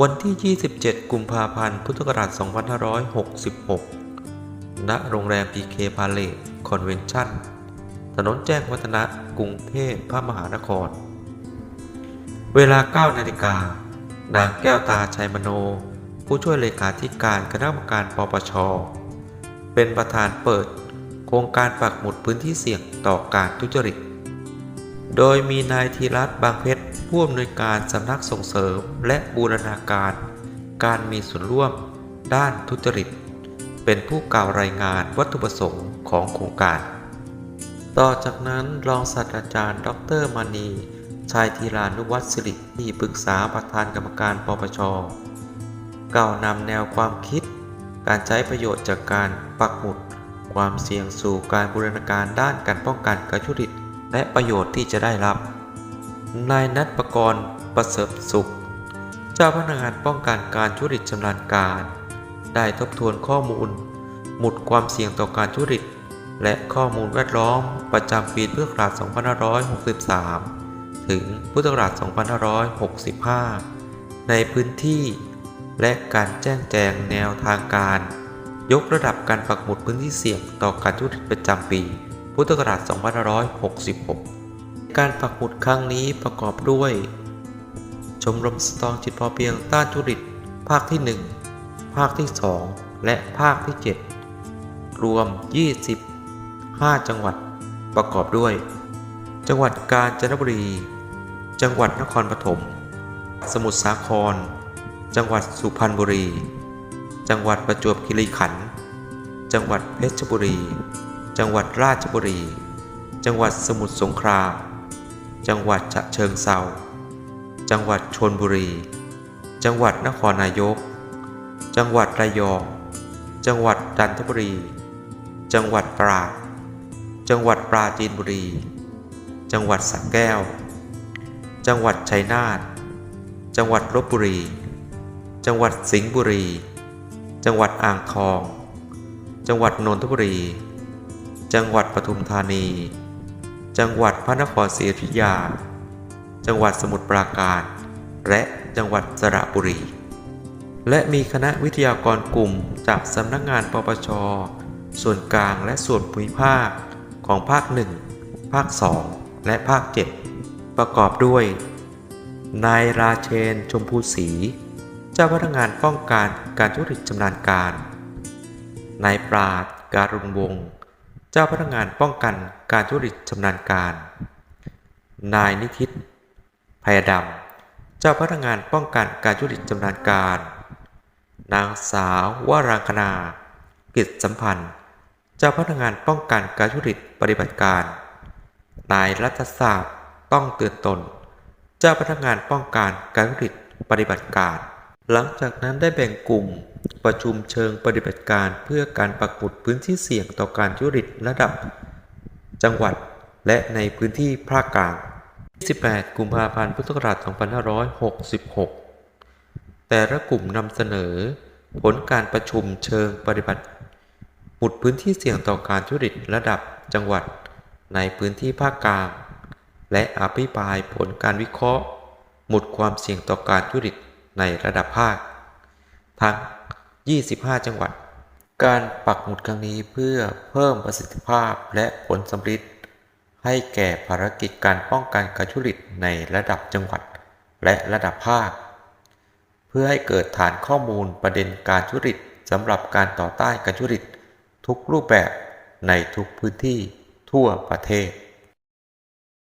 วันที่ 27 กุมภาพันธ์ พุทธศักราช 2566 ณ โรงแรม PK p a l a c e คอนเวนชั่น ถนนแจ้งวัฒนะ กรุงเทพพระมหานคร เวลา 9 นาฬิกา นางแก้วตาชัยมโน ผู้ช่วยเลขาธิการคณะกรรมการปปช เป็นประธานเปิด โครงการปักหมุดพื้นที่เสี่ยงต่อการทุจริต โดยมีนายธีรัตน์บางเพชรผู้อำนวยการสำนักส่งเสริมและบูรณาการ การมีส่วนร่วม ด้านทุจริต เป็นผู้กล่าวรายงานวัตถุประสงค์ของโครงการ ต่อจากนั้นรองศาสตราจารย์ ดรมณีชายธีรานุวัฒน์สิริที่ปรึกษาประธานกรรมการปปชกล่าวนำแนวความคิด การใช้ประโยชน์จากการปักหมุด ความเสี่ยงสู่การบูรณาการด้านการป้องกันการทุจริต และประโยชน์ที่จะได้รับ นายนัทประกรณ์ประเสริฐสุข เจ้าพนักงานป้องกันการทุจริตชำนาญการ ได้ทบทวนข้อมูล หมุดความเสี่ยงต่อการทุจริต และข้อมูลแวดล้อมประจำปีพุทธศักราช2563 ถึงพุทธศักราช2565 ในพื้นที่ และการแจ้งแจงแนวทางการ ยกระดับการปักหมุดพื้นที่เสี่ยงต่อการทุจริตประจำปี พุทธศักราช2566 การปักหมุดครั้งนี้ประกอบด้วย ชมรมสตองจิตพอเพียงต้านทุริต ภาคที่ 1 ภาคที่ 2 และภาคที่ 7 รวม 25 จังหวัด ประกอบด้วย จังหวัดกาญจนบุรี จังหวัดนครปฐม สมุทรสาคร จังหวัดสุพรรณบุรี จังหวัดประจวบคีรีขันธ์ จังหวัดเพชรบุรี จังหวัดราชบุรี จังหวัดสมุทรสงคราม จังหวัดฉะเชิงเซา จังหวัดชนบุรี จังหวัดนครนายก จังหวัดระยอง จังหวัดจันทบุรี จังหวัดตราด จังหวัดปราจีนบุรี จังหวัดสระแก้ว จังหวัดชัยนาท จังหวัดลบบุรี จังหวัดสิงห์บุรี จังหวัดอ่างทอง จังหวัดนนทบุรี จังหวัดปทุมธานี จังหวัดพระนครศรีอยุธยา จังหวัดสมุทรปราการ และจังหวัดสระบุรี และมีคณะวิทยากรกลุ่มจากสำนักงานปปช ส่วนกลางและส่วนภูมิภาคของภาค 1 ภาค 2 และภาค 7 ประกอบด้วย นายราเชนชมพูศรีเจ้าพนักงานป้องกันการทุจริตชำนาญการ นายปราดการุณวงศ์ เจ้าพนักงานป้องกันการทุจริตชำนาญการ นายนิทิตพยดำเจ้าพนักงานป้องกันการทุจริตชำนาญการ นางสาววรางคณา กิจสัมพันธ์ เจ้าพนักงานป้องกันการทุจริตปฏิบัติการ นายรัฐศาสตร์ต้องเตือนตน เจ้าพนักงานป้องกันการทุจริตปฏิบัติการ หลังจากนั้นได้แบ่งกลุ่ม ประชุมเชิงปฏิบัติการเพื่อการปักหมุดพื้นที่เสี่ยงต่อการทุจริตระดับ จังหวัดและในพื้นที่ภาคกลาง 28 กุมภาพันธ์ พุทธศักราช 2566 แต่ละกลุ่มนำเสนอ ผลการประชุมเชิงปฏิบัติหมุดพื้นที่เสี่ยงต่อการทุจริตระดับจังหวัด ในพื้นที่ภาคกลาง และอภิปรายผลการวิเคราะห์ หมุดความเสี่ยงต่อการทุจริต ในระดับภาค ทั้ง 25 จังหวัด การปักหมุดครั้งนี้เพื่อเพิ่มประสิทธิภาพและผลสำฤทธิ์ให้แก่ภารกิจการป้องกันการทุจริตในระดับจังหวัด และระดับภาค เพื่อให้เกิดฐานข้อมูลประเด็นการทุจริตสำหรับการต่อต้านการทุจริตทุกรูปแบบในทุกพื้นที่ทั่วประเทศ